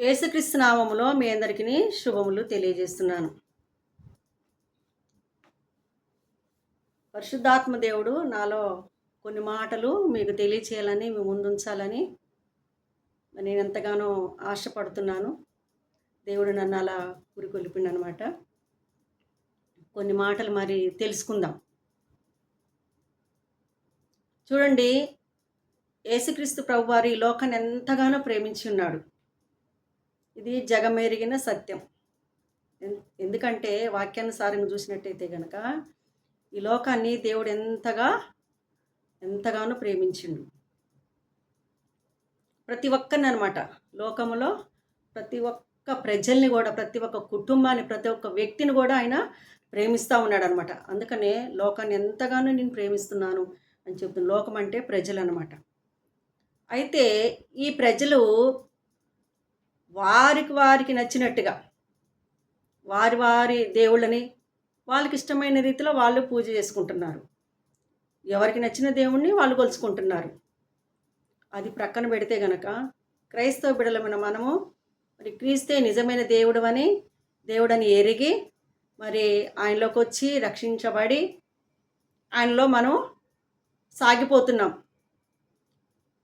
యేసుక్రీస్తు నామములో మీ అందరికీ శుభములు తెలియజేస్తున్నాను. పరిశుద్ధాత్మ దేవుడు నాలో కొన్ని మాటలు మీకు తెలియచేయాలని మీ ముందుంచాలని నేను ఎంతగానో ఆశపడుతున్నాను. దేవుడు నన్ను అలా అనమాట కొన్ని మాటలు మరి తెలుసుకుందాం. చూడండి యేసుక్రీస్తు ప్రభువారు ఈ లోకాన్ని ఎంతగానో ప్రేమించి ఉన్నాడు. ఇది జగమెరిగిన సత్యం. ఎందుకంటే వాక్యానుసారంగా చూసినట్టయితే కనుక ఈ లోకాన్ని దేవుడు ఎంతగా ఎంతగానో ప్రేమించిండు. ప్రతి ఒక్కరిని అనమాట లోకములో ప్రతి ఒక్క ప్రజల్ని కూడా ప్రతి ఒక్క కుటుంబాన్ని ప్రతి ఒక్క వ్యక్తిని కూడా ఆయన ప్రేమిస్తూ ఉన్నాడు అనమాట అందుకనే లోకాన్ని ఎంతగానో నేను ప్రేమిస్తున్నాను అని చెప్తున్నాను లోకం అంటే ప్రజలు అనమాట అయితే ఈ ప్రజలు వారికి వారికి నచ్చినట్టుగా. వారి వారి దేవుళ్ళని వాళ్ళకి ఇష్టమైన రీతిలో వాళ్ళు పూజ చేసుకుంటున్నారు. ఎవరికి నచ్చిన దేవుణ్ణి వాళ్ళు కొలుచుకుంటున్నారు. అది ప్రక్కన పెడితే గనక క్రైస్తవ బిడలమైన మనము మరి క్రీస్తే నిజమైన దేవుడు అని దేవుడని ఎరిగి మరి ఆయనలోకి వచ్చి రక్షించబడి ఆయనలో మనం సాగిపోతున్నాం.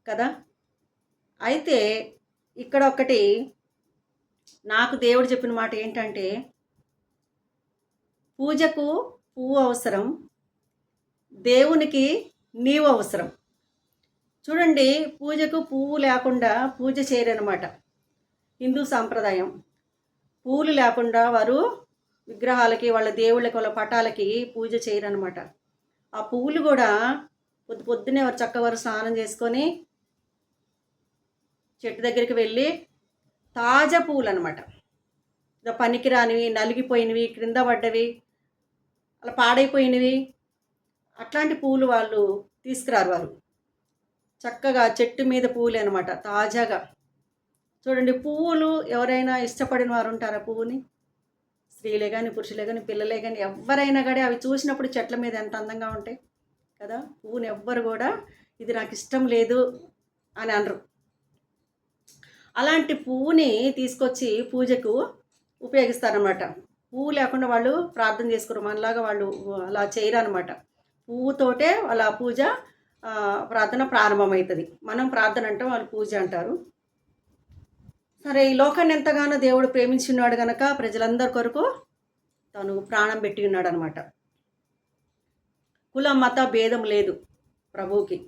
కదా? అయితే ఇక్కడ ఒకటి నాకు దేవుడు చెప్పిన మాట ఏంటంటే పూజకు పువ్వు అవసరం దేవునికి నీవు అవసరం. చూడండి పూజకు పువ్వు లేకుండా పూజ చేయరనమాట హిందూ సాంప్రదాయం. పువ్వులు లేకుండా వారు విగ్రహాలకి వాళ్ళ దేవుళ్ళకి వాళ్ళ పటాలకి పూజ చేయరనమాట ఆ పువ్వులు కూడా పొద్దు పొద్దునే వారు చక్కవారు స్నానం చేసుకొని చెట్టు దగ్గరికి వెళ్ళి తాజా పూలు అనమాట పనికిరానివి నలిగిపోయినవి క్రింద పడ్డవి అలా పాడైపోయినవి అట్లాంటి పూలు వాళ్ళు తీసుకురారు వారు. చక్కగా చెట్టు మీద పూలే అనమాట తాజాగా. చూడండి పువ్వులు ఎవరైనా ఇష్టపడిన వారు ఉంటారా పువ్వుని? స్త్రీలే కానీ పురుషులే కానీ పిల్లలే కానీ ఎవరైనా కానీ అవి చూసినప్పుడు చెట్ల మీద ఎంత అందంగా ఉంటాయి కదా? పువ్వుని ఎవ్వరు కూడా ఇది నాకు ఇష్టం లేదు అని అనరు. అలాంటి పువ్వుని తీసుకొచ్చి పూజకు ఉపయోగిస్తారనమాట పువ్వు లేకుండా వాళ్ళు ప్రార్థన చేసుకోరు. మనలాగా వాళ్ళు అలా చేయరు అనమాట పువ్వుతోటే వాళ్ళ పూజ ప్రార్థన ప్రారంభమవుతుంది. మనం ప్రార్థన అంటాం వాళ్ళు పూజ అంటారు. సరే ఈ లోకాన్ని ఎంతగానో దేవుడు ప్రేమించున్నాడు గనక ప్రజలందరి కొరకు తను ప్రాణం పెట్టి ఉన్నాడు అనమాట కుల మత భేదం లేదు ప్రభువుకి.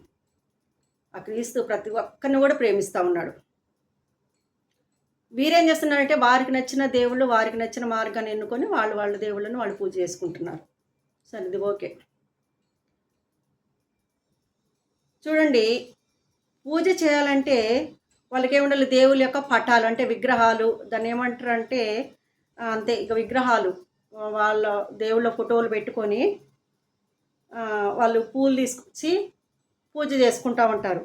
ఆ క్రీస్తు ప్రతి ఒక్కరిని కూడా ప్రేమిస్తూ ఉన్నాడు. వీరేం చేస్తున్నారంటే వారికి నచ్చిన దేవుళ్ళు వారికి నచ్చిన మార్గాన్ని ఎన్నుకొని వాళ్ళు వాళ్ళ దేవుళ్ళను వాళ్ళు పూజ చేసుకుంటున్నారు. సరే ఇది ఓకే. చూడండి పూజ చేయాలంటే వాళ్ళకి ఏముండాలి దేవుళ్ళ యొక్క పటాలు అంటే విగ్రహాలు దాన్ని ఏమంటారు అంటే అంతే ఇక విగ్రహాలు. వాళ్ళ దేవుళ్ళ ఫోటోలు పెట్టుకొని వాళ్ళు పూలు తీసుకొచ్చి పూజ చేసుకుంటూ ఉంటారు.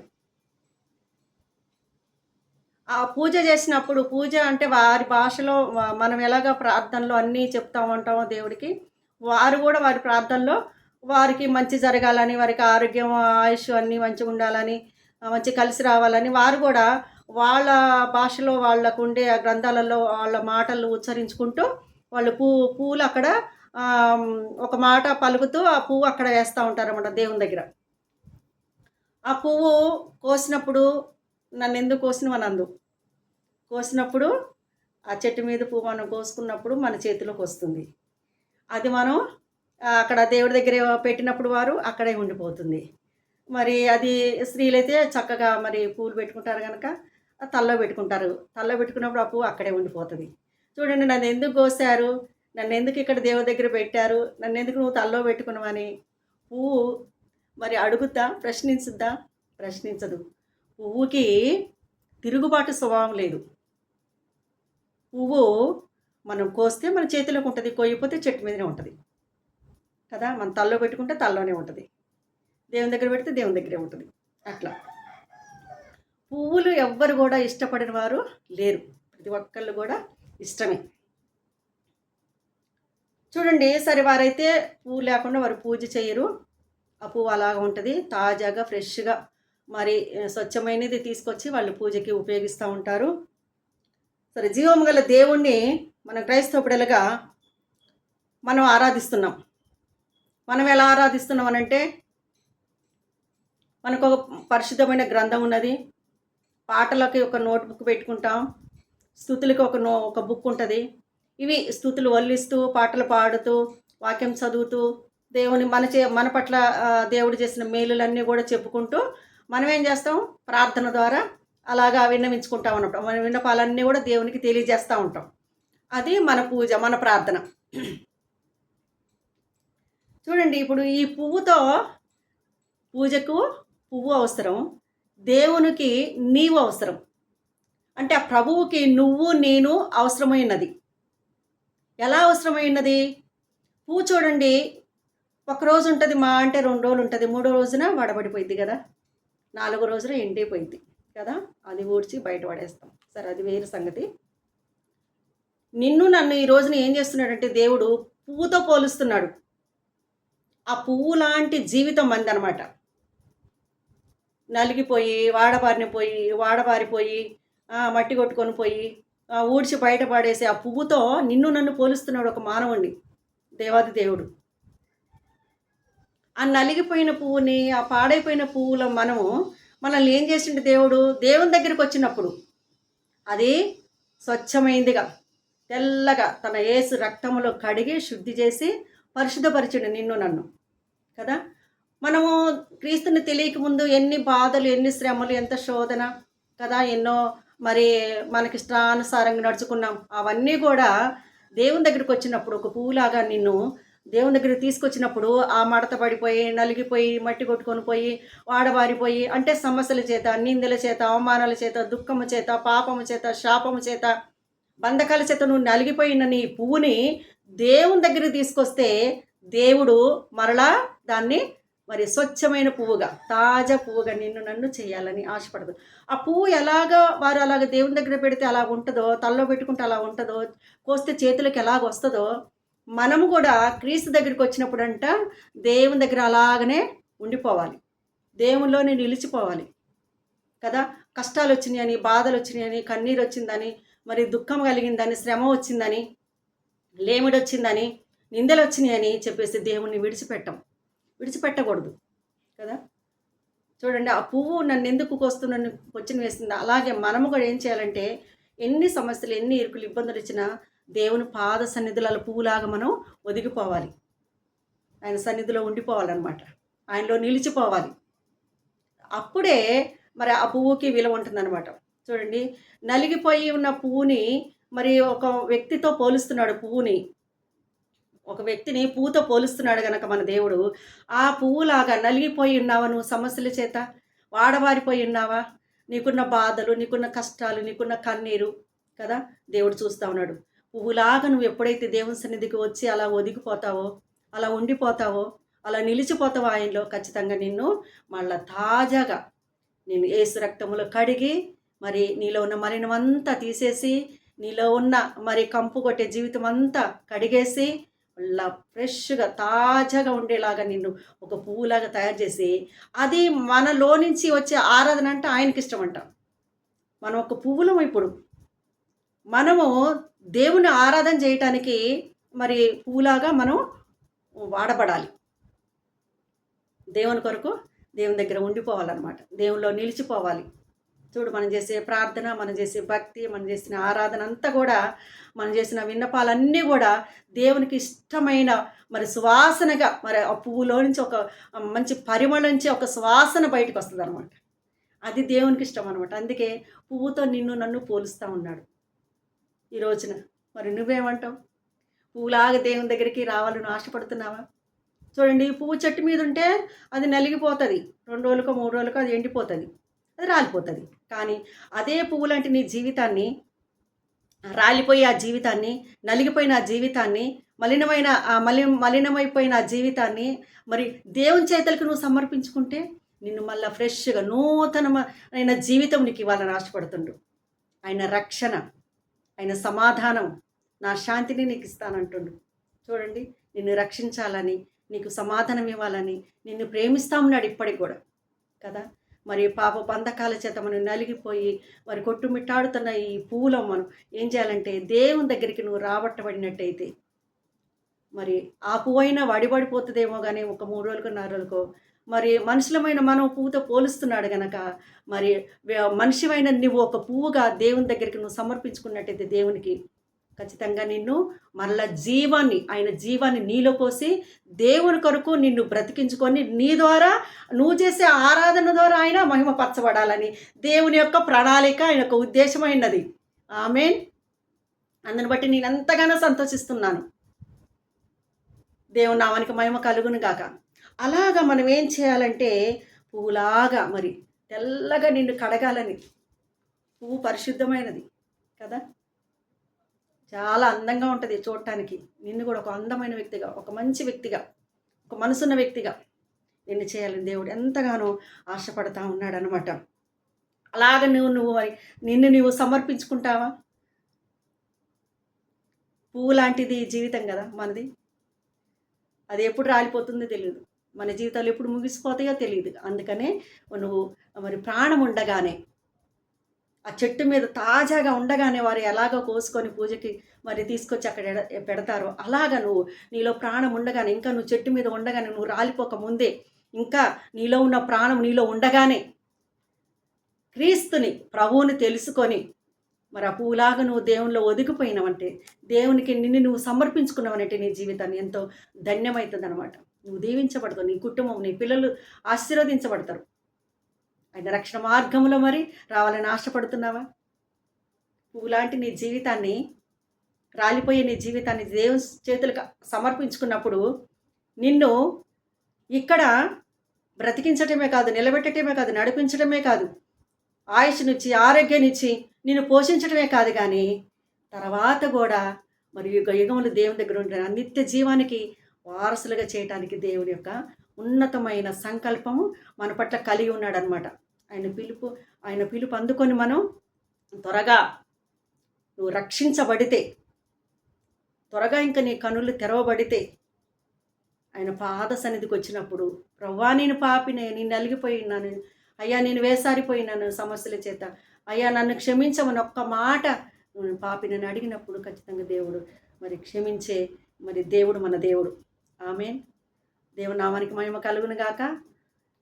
ఆ పూజ చేసినప్పుడు పూజ అంటే వారి భాషలో మనం ఎలాగ ప్రార్థనలో అన్నీ చెప్తా ఉంటామో దేవుడికి వారు కూడా వారి ప్రార్థనలో వారికి మంచి జరగాలని వారికి ఆరోగ్యం ఆయుష్ అన్నీ మంచిగా ఉండాలని మంచి కలిసి రావాలని వారు కూడా వాళ్ళ భాషలో వాళ్ళకు ఉండే ఆ గ్రంథాలలో వాళ్ళ మాటలు ఉచ్చరించుకుంటూ వాళ్ళు పూ పూలు అక్కడ ఒక మాట పలుకుతూ ఆ పువ్వు అక్కడ వేస్తూ ఉంటారన్నమాట దేవుని దగ్గర. ఆ పువ్వు కోసినప్పుడు నన్ను ఎందుకు కోసినవు కోసినప్పుడు ఆ చెట్టు మీద పువ్వు మనం కోసుకున్నప్పుడు మన చేతిలోకి వస్తుంది. అది మనం అక్కడ దేవుడి దగ్గర పెట్టినప్పుడు వారు అక్కడే ఉండిపోతుంది. మరి అది స్త్రీలైతే చక్కగా మరి పూలు పెట్టుకుంటారు కనుక తల్లో పెట్టుకుంటారు. తల్లో పెట్టుకున్నప్పుడు ఆ పువ్వు అక్కడే ఉండిపోతుంది. చూడండి నన్ను ఎందుకు కోసారు? నన్ను ఎందుకు ఇక్కడ దేవుడి దగ్గర పెట్టారు? నన్ను ఎందుకు నువ్వు తల్లో పెట్టుకున్నావని పువ్వు మరి అడుగుద్దా? ప్రశ్నించుద్దా? ప్రశ్నించదు. పువ్వుకి తిరుగుబాటు స్వభావం లేదు. పువ్వు మనం కోస్తే మన చేతిలోకి ఉంటుంది కోయిపోతే చెట్టు మీదనే ఉంటుంది. కదా? మనం తల్లో పెట్టుకుంటే తల్లోనే ఉంటుంది. దేవుని దగ్గర పెడితే దేవుని దగ్గరే ఉంటుంది. అట్లా. పువ్వులు ఎవ్వరు కూడా ఇష్టపడిన వారు లేరు. ప్రతి ఒక్కళ్ళు కూడా ఇష్టమే. చూడండి సరే వారైతే పువ్వు లేకుండా వారు పూజ చేయరు. ఆ పువ్వు అలాగ ఉంటుంది తాజాగా ఫ్రెష్గా. మరి స్వచ్ఛమైనది తీసుకొచ్చి వాళ్ళు పూజకి ఉపయోగిస్తూ ఉంటారు. సరే జీవం గల దేవుణ్ణి మన క్రైస్తవ బిడ్డలుగా మనం ఆరాధిస్తున్నాం. మనం ఎలా ఆరాధిస్తున్నాం అనంటే మనకు ఒక పరిశుద్ధమైన గ్రంథం ఉన్నది. పాటలకి ఒక నోట్ బుక్ పెట్టుకుంటాం. స్థుతులకి ఒక నో ఒక బుక్ ఉంటుంది. ఇవి స్థుతులు వల్లిస్తూ పాటలు పాడుతూ వాక్యం చదువుతూ దేవుని మన చే మన పట్ల దేవుడు చేసిన మేలులన్నీ కూడా చెప్పుకుంటూ మనం ఏం చేస్తాం? ప్రార్థన ద్వారా అలాగా విన్నవించుకుంటాం అన్నప్పుడు మన విన్నపాలన్నీ కూడా దేవునికి తెలియజేస్తూ ఉంటాం. అది మన పూజ మన ప్రార్థన. చూడండి ఇప్పుడు ఈ పువ్వుతో పూజకు పువ్వు అవసరం దేవునికి నీవు అవసరం. అంటే ఆ ప్రభువుకి నువ్వు నేను అవసరమైనది. ఎలా అవసరమైనది? పువ్వు చూడండి ఒక రోజు ఉంటుంది మా అంటే రెండు రోజులు ఉంటుంది. మూడో రోజున వడబడిపోయింది కదా. నాలుగో రోజున ఎండిపోయింది కదా? అది ఊడ్చి బయట పడేస్తాం. సరే అది వేరే సంగతి. నిన్ను నన్ను ఈ రోజున ఏం చేస్తున్నాడంటే దేవుడు పువ్వుతో పోలుస్తున్నాడు. ఆ పువ్వు లాంటి జీవితం మందనమాట. నలిగిపోయి నలిగిపోయి వాడబారినిపోయి వాడబారిపోయి మట్టి కొట్టుకొని పోయి ఊడ్చి బయట పడేసి ఆ పువ్వుతో నిన్ను నన్ను పోలుస్తున్నాడు ఒక మానవుణ్ణి దేవాది దేవుడు. ఆ నలిగిపోయిన పువ్వుని ఆ పాడైపోయిన పువ్వులో మనము మనల్ని ఏం చేసిండు దేవుడు? దేవుని దగ్గరికి వచ్చినప్పుడు అది స్వచ్ఛమైందిగా తెల్లగా తన ఏసు రక్తములో కడిగి శుద్ధి చేసి పరిశుద్ధపరిచిండు నిన్ను నన్ను కదా? మనము క్రీస్తుని తెలియక ముందు ఎన్ని బాధలు ఎన్ని శ్రమలు ఎంత శోధన కదా? ఎన్నో మరి మనకి ఇష్టానుసారంగా నడుచుకున్నాం. అవన్నీ కూడా దేవుని దగ్గరికి వచ్చినప్పుడు ఒక పువ్వులాగా నిన్ను దేవుని దగ్గరికి తీసుకొచ్చినప్పుడు ఆ మడత పడిపోయి నలిగిపోయి మట్టి కొట్టుకొని పోయి వాడబారిపోయి అంటే సమస్యల చేత నిందల చేత అవమానాల చేత దుఃఖము చేత పాపము చేత శాపము చేత బంధకాల చేత నువ్వు నలిగిపోయిన నీ పువ్వుని దేవుని దగ్గరికి తీసుకొస్తే దేవుడు మరలా దాన్ని మరి స్వచ్ఛమైన పువ్వుగా తాజా పువ్వుగా నిన్ను నన్ను చేయాలని ఆశపడదు. ఆ పువ్వు ఎలాగ వారు అలాగ దేవుని దగ్గర పెడితే అలా ఉంటుందో తలలో పెట్టుకుంటే అలా ఉంటుందో కోస్తే చేతులకు ఎలాగ వస్తుందో మనము కూడా క్రీస్తు దగ్గరికి వచ్చినప్పుడు అంట దేవుని దగ్గర అలాగనే ఉండిపోవాలి. దేవునిలోనే నిలిచిపోవాలి. కదా? కష్టాలు వచ్చినాయని బాధలు వచ్చినాయని కన్నీరు వచ్చిందని మరి దుఃఖం కలిగిందని శ్రమ వచ్చిందని లేమిడి వచ్చిందని నిందలు వచ్చినాయని చెప్పేసి దేవుణ్ణి విడిచిపెట్టం. విడిచిపెట్టకూడదు. కదా? చూడండి ఆ పువ్వు నన్ను ఎందుకు కోస్తున్నాను వచ్చిన వేసింది? అలాగే మనము కూడా ఏం చేయాలంటే ఎన్ని సమస్యలు ఎన్ని ఇరుకులు ఇబ్బందులు ఇచ్చినా దేవుని పాద సన్నిధుల పువ్వులాగా మనం ఒదిగిపోవాలి. ఆయన సన్నిధిలో ఉండిపోవాలన్నమాట. ఆయనలో నిలిచిపోవాలి. అప్పుడే మరి ఆ పువ్వుకి విలువ ఉంటుందన్నమాట. చూడండి నలిగిపోయి ఉన్న పువ్వుని మరి ఒక వ్యక్తితో పోలుస్తున్నాడు పువ్వుని. ఒక వ్యక్తిని పువ్వుతో పోలుస్తున్నాడు గనక మన దేవుడు ఆ పువ్వులాగా నలిగిపోయి ఉన్నావా నువ్వు సమస్యల చేత? వాడవారిపోయి ఉన్నావా? నీకున్న బాధలు నీకున్న కష్టాలు నీకున్న కన్నీరు కదా? దేవుడు చూస్తా ఉన్నాడు. పువ్వులాగా నువ్వు ఎప్పుడైతే దేవుని సన్నిధికి వచ్చి అలా ఒదిగిపోతావో అలా ఉండిపోతావో అలా నిలిచిపోతావో ఆయనలో ఖచ్చితంగా నిన్ను మళ్ళా తాజాగా నేను ఏసు రక్తములో కడిగి మరి నీలో ఉన్న మలినమంతా తీసేసి నీలో ఉన్న మరి కంపు కొట్టే జీవితం అంతా కడిగేసి మళ్ళా ఫ్రెష్గా తాజాగా ఉండేలాగా నిన్ను ఒక పువ్వులాగా తయారు చేసి అది మనలో నుంచి వచ్చే ఆరాధన అంటే ఆయనకి ఇష్టం అంట మనం ఒక పువ్వులం ఇప్పుడు. మనము దేవుని ఆరాధన చేయటానికి మరి పూలాగా మనం వాడబడాలి. దేవుని కొరకు దేవుని దగ్గర ఉండిపోవాలన్నమాట. దేవునిలో నిలిచిపోవాలి. చూడు మనం చేసే ప్రార్థన మనం చేసే భక్తి మనం చేసిన ఆరాధన అంతా కూడా మనం చేసిన విన్నపాలన్నీ కూడా దేవునికి ఇష్టమైన మరి సువాసనగా మరి ఆ పువ్వులో నుంచి ఒక మంచి పరిమళం నుంచి ఒక సువాసన బయటకు వస్తుంది అనమాట అది దేవునికి ఇష్టం అనమాట అందుకే పువ్వుతో నిన్ను నన్ను పోలుస్తూ ఉన్నాడు. ఈ రోజున. మరి నువ్వేమంటావు? పువ్వులాగా దేవుని దగ్గరికి రావాలని ఆశపడుతున్నావా? చూడండి పువ్వు చెట్టు మీద ఉంటే అది నలిగిపోతుంది. రెండు రోజులకో మూడు రోజులకో అది ఎండిపోతుంది. అది రాలిపోతుంది. కానీ అదే పువ్వు లాంటి నీ జీవితాన్ని రాలిపోయి ఆ జీవితాన్ని నలిగిపోయిన ఆ జీవితాన్ని మలినమైన ఆ మలి మలినమైపోయిన ఆ జీవితాన్ని మరి దేవుని చేతులకు నువ్వు సమర్పించుకుంటే నిన్ను మళ్ళీ ఫ్రెష్గా నూతనమైన జీవితం నీకు ఇవ్వాలని ఆశపడుతుండు. ఆయన రక్షణ. ఆయన సమాధానం నా శాంతిని నీకు ఇస్తానంటుండు. చూడండి నిన్ను రక్షించాలని నీకు సమాధానం ఇవ్వాలని నిన్ను ప్రేమిస్తామన్నాడు ఇప్పటికి కూడా. కదా? మరి పాప బంధకాల చేత మనం నలిగిపోయి మరి కొట్టుమిట్టాడుతున్న ఈ పువ్వులో మనం ఏం చేయాలంటే దేవుని దగ్గరికి నువ్వు రాబట్టబడినట్టయితే మరి ఆ పువ్వు అయినా వడిబడిపోతుందేమో కానీ ఒక మూడు రోజులకు నాలుగు రోజులకు మరి మనుషులమైన మనం పువ్వుతో పోలుస్తున్నాడు గనక మరి మనిషివైన నువ్వు ఒక పువ్వుగా దేవుని దగ్గరికి నువ్వు సమర్పించుకున్నట్టయితే దేవునికి ఖచ్చితంగా నిన్ను మరలా జీవాన్ని ఆయన జీవాన్ని నీలో పోసి దేవుని కొరకు నిన్ను బ్రతికించుకొని నీ ద్వారా నువ్వు చేసే ఆరాధన ద్వారా ఆయన మహిమపరచబడాలని దేవుని యొక్క ప్రణాళిక ఆయన యొక్క ఉద్దేశమైనది ఆమెన్. అందుని బట్టి నేను ఎంతగానో సంతోషిస్తున్నాను. దేవుని నామానికి మహిమ కలుగును గాక. అలాగా మనం ఏం చేయాలంటే పువ్వులాగా మరి తెల్లగా నిన్ను కడగాలని. పువ్వు పరిశుద్ధమైనది కదా? చాలా అందంగా ఉంటుంది చూడటానికి. నిన్ను కూడా ఒక అందమైన వ్యక్తిగా ఒక మంచి వ్యక్తిగా ఒక మనసున్న వ్యక్తిగా నిన్ను చేయాలని దేవుడు ఎంతగానో ఆశపడతా ఉన్నాడనమాట అలాగ నువ్వు నువ్వు మరి నిన్ను నువ్వు సమర్పించుకుంటావా? పువ్వు లాంటిది జీవితం కదా మనది. అది ఎప్పుడు రాలిపోతుందో తెలియదు మన జీవితాలు ఎప్పుడు ముగిసిపోతాయో తెలియదు అందుకనే నువ్వు మరి ప్రాణం ఉండగానే ఆ చెట్టు మీద తాజాగా ఉండగానే వారు ఎలాగో కోసుకొని పూజకి మరి తీసుకొచ్చి అక్కడ పెడతారో అలాగా నువ్వు నీలో ప్రాణం ఉండగానే ఇంకా నువ్వు చెట్టు మీద ఉండగానే నువ్వు రాలిపోక ముందే ఇంకా నీలో ఉన్న ప్రాణం నీలో ఉండగానే క్రీస్తుని ప్రభువుని తెలుసుకొని మరి ఆ పూలాగా నువ్వు దేవునిలో ఒదిగిపోయినావంటే దేవునికి నిన్ను నువ్వు సమర్పించుకున్నావనంటే నీ జీవితాన్ని ఎంతో ధన్యమవుతుంది అనమాట నువ్వు దీవించబడతావు నీ కుటుంబం నీ పిల్లలు ఆశీర్వదించబడతారు. ఆయన రక్షణ మార్గంలో మరి రావాలని ఆశపడుతున్నావా? పువ్వులాంటి నీ జీవితాన్ని రాలిపోయే నీ జీవితాన్ని దేవుని చేతులకు సమర్పించుకున్నప్పుడు నిన్ను ఇక్కడ బ్రతికించటమే కాదు నిలబెట్టడమే కాదు నడిపించడమే కాదు ఆయుష్నిచ్చి ఆరోగ్యాన్నిచ్చి నిన్ను పోషించడమే కాదు కానీ తర్వాత కూడా మరి యుగ యుగములు దేవుని దగ్గర ఉండే నిత్య జీవానికి వారసులుగా చేయటానికి దేవుడి యొక్క ఉన్నతమైన సంకల్పము మన పట్ల కలిగి ఉన్నాడనమాట ఆయన పిలుపు ఆయన పిలుపు అందుకొని మనం త్వరగా నువ్వు రక్షించబడితే త్వరగా ఇంకా నీ కనులు తెరవబడితే ఆయన పాద సన్నిధికి వచ్చినప్పుడు ప్రవ్వా నేను పాపినే నేను నలిగిపోయినాను అయ్యా నేను వేసారిపోయినాను సమస్యల చేత. అయ్యా నన్ను క్షమించమని ఒక్క మాట పాపి పాపినని అడిగినప్పుడు ఖచ్చితంగా దేవుడు మరి క్షమించే మరి దేవుడు మన దేవుడు. ఆమె దేవునామానికి మహిమ కలుగును గాక.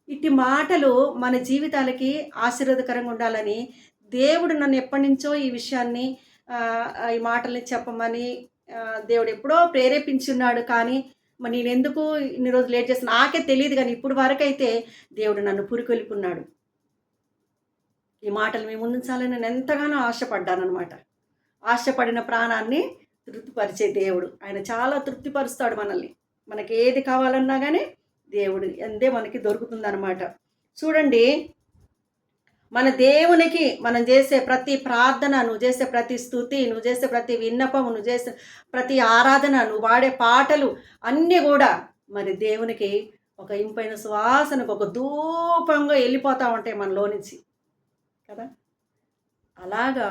ఇట్టి మాటలు మన జీవితాలకి ఆశీర్వాదకరంగా ఉండాలని దేవుడు నన్ను ఎప్పటి నుంచో ఈ విషయాన్ని ఈ మాటల్ని చెప్పమని దేవుడు ఎప్పుడో ప్రేరేపించున్నాడు. కానీ మరి నేను ఎందుకు ఇన్ని రోజులు లేట్ చేసిన నాకే తెలియదు కానీ ఇప్పుడు వరకైతే దేవుడు నన్ను పురికొల్పున్నాడు ఈ మాటలు మేము ముందుంచాలని నేను ఎంతగానో ఆశపడ్డాను అనమాట ఆశపడిన ప్రాణాన్ని తృప్తిపరిచే దేవుడు. ఆయన చాలా తృప్తిపరుస్తాడు మనల్ని. మనకి ఏది కావాలన్నా కానీ దేవుడు అందే మనకి దొరుకుతుందన్నమాట. చూడండి మన దేవునికి మనం చేసే ప్రతి ప్రార్థన నువ్వు చేసే ప్రతి స్థుతి నువ్వు చేసే ప్రతి విన్నపం నువ్వు చేసే ప్రతి ఆరాధన నువ్వు వాడే పాటలు అన్నీ కూడా మరి దేవునికి ఒక ఇంపైన సువాసనకు ఒక ధూపంగా వెళ్ళిపోతా ఉంటాయి మనలో నుంచి కదా? అలాగా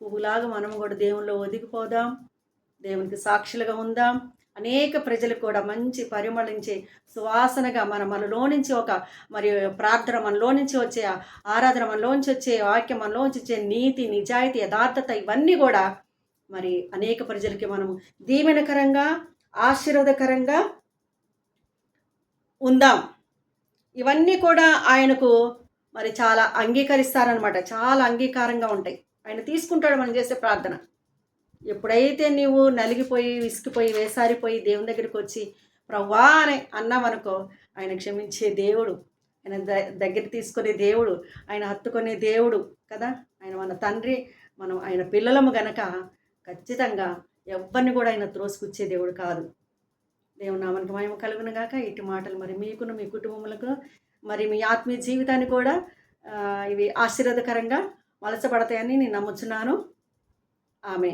పువ్వులాగా మనం కూడా దేవునిలో ఒదిగిపోదాం దేవునికి సాక్షులుగా ఉందాం అనేక ప్రజలు కూడా మంచి పరిమళించే సువాసనగా మన మనలో నుంచి ఒక మరి ప్రార్థన మనలో నుంచి వచ్చే ఆరాధన మనలోంచి వచ్చే వాక్యం మనలోంచి వచ్చే నీతి నిజాయితీ యథార్థత ఇవన్నీ కూడా మరి అనేక ప్రజలకి మనము దీవెనకరంగా ఆశీర్వాదకరంగా ఉందాం. ఇవన్నీ కూడా ఆయనకు మరి చాలా అంగీకరిస్తారనమాట చాలా అంగీకారంగా ఉంటాయి. ఆయన తీసుకుంటాడు మనం చేసే ప్రార్థన. ఎప్పుడైతే నీవు నలిగిపోయి విసిగిపోయి వేసారిపోయి దేవుని దగ్గరికి వచ్చి ప్రవ్వా అని అన్నామనుకో ఆయన క్షమించే దేవుడు ఆయన ద- దగ్గర తీసుకునే దేవుడు ఆయన హత్తుకునే దేవుడు కదా? ఆయన మన తండ్రి మనం ఆయన పిల్లలము గనక ఖచ్చితంగా ఎవరిని కూడా ఆయన త్రోసుకుచ్చే దేవుడు కాదు. దేవుని నామనికి మహిమ కలుగును గాక. ఇటు మాటలు మరి మీకును మీ కుటుంబములకు మరి మీ ఆత్మీయ జీవితాన్ని కూడా ఇవి ఆశీర్వాదకరంగా మలచబడతాయని నేను నమ్ముచున్నాను. ఆమె